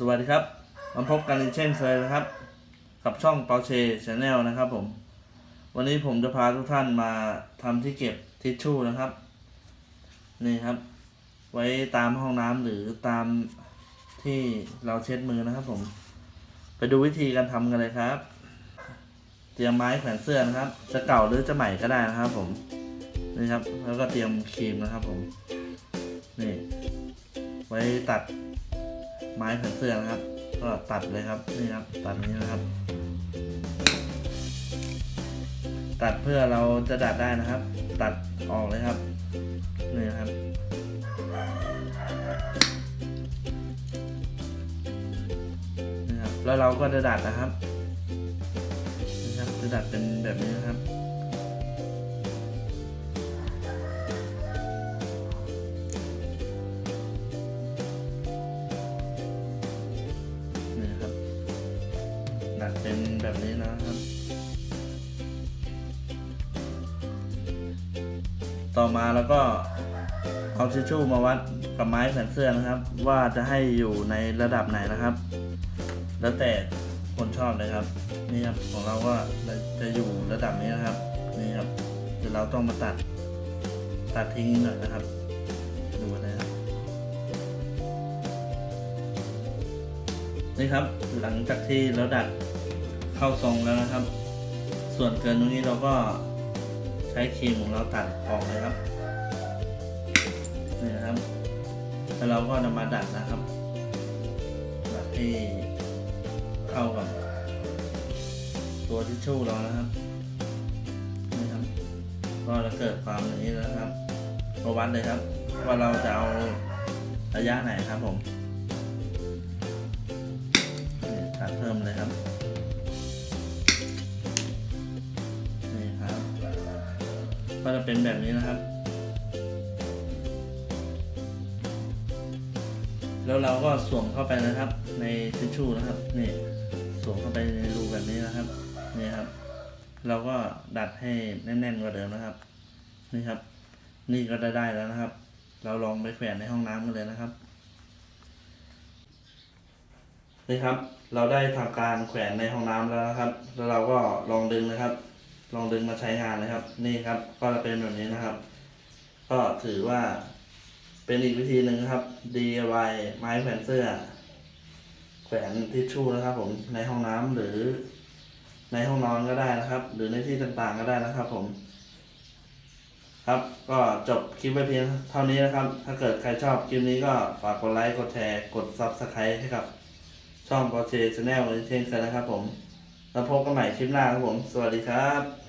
สวัสดีครับ มาพบกันเช่นเคยนะครับ กับช่องเปาเชชแนลนะครับผม วันนี้ผมจะพาทุกท่านมาทำที่เก็บทิชชู่นะครับ นี่ครับ ไว้ตามห้องน้ำหรือตามที่เราเช็ดมือนะครับ ผม ไปดูวิธีการทำกันเลยครับ เตรียมไม้แขวนเสื้อนะครับ จะเก่าหรือจะใหม่ก็ได้นะครับ ผม นี่ครับ แล้วก็เตรียมครีมนะครับ ผม นี่ ไว้ตัด ไม้แผ่นเสื้อนะครับ ก็ตัดเลยครับนี่ครับตัดนี้นะครับ ตัดเพื่อเราจะดัดได้นะครับ ตัดออกเลยครับนี่นะครับนี่ครับ แล้วเราก็จะดัดนะครับนี่ครับจะดัดเป็นแบบนี้นะครับ ต่อมาแล้วก็เอาทิชชู่มาวัดกับไม้แขวนเสื้อนะครับ ว่าจะให้อยู่ในระดับไหนนะครับ แล้วแต่คนชอบเลยครับ นี่ครับของเราก็จะอยู่ระดับนี้นะครับนี่ครับเดี๋ยวเราต้องมาตัดตัดทิ้งหน่อยนะครับ ดูนะครับนี่ครับหลังจากที่เราดัดเข้าทรงแล้วนะครับ ส่วนเกินตรงนี้เราก็ ช้ครีมของเราตัดออกเลยครับนี่นะครับ แล้วเราก็นำมาดัดนะครับดัดให้เข้ากับตัวทิชชู่เรานะครับนี่ครับ ก็จะเกิดความอย่างนี้นะครับก็วัดเลยครับ ว่าเราจะเอาระยะไหนครับผมตัดเพิ่มเลยครับ ก็จะเป็นแบบนี้นะครับ แล้วเราก็สวมเข้าไปนะครับ ในทิชชู่นะครับนี่สวมเข้าไปในรูแบบนี้นะครับนี่ครับ เราก็ดัดให้แน่นๆกว่าเดิมนะครับ นี่ครับ นี่ก็ได้ได้แล้วนะครับ เราลองไปแขวนในห้องน้ำกันเลยนะครับนี่ครับ เราได้ทำการแขวนในห้องน้ำแล้วนะครับ แล้วเราก็ลองดึงนะครับ ลองดึงมาใช้งานนะครับ นี่ครับก็จะเป็นแบบนี้นะครับ ก็ถือว่าเป็นอีกวิธีหนึ่งครับ DIY ไม้แขวนเสื้อ แขวนทิชชู่นะครับ ผมในห้องน้ำหรือ ในห้องนอนก็ได้นะครับ หรือในที่ต่างๆก็ได้นะครับ ผม ครับก็จบคลิปไว้เพียงเท่านี้นะครับ ถ้าเกิดใครชอบคลิปนี้ก็ฝากกดไลค์กดแชร์กด Subscribe ให้กับช่อง p o r c h e Channel เช่นเคยนะครับผม แล้วพบกันใหม่คลิปหน้าครับผม สวัสดีครับ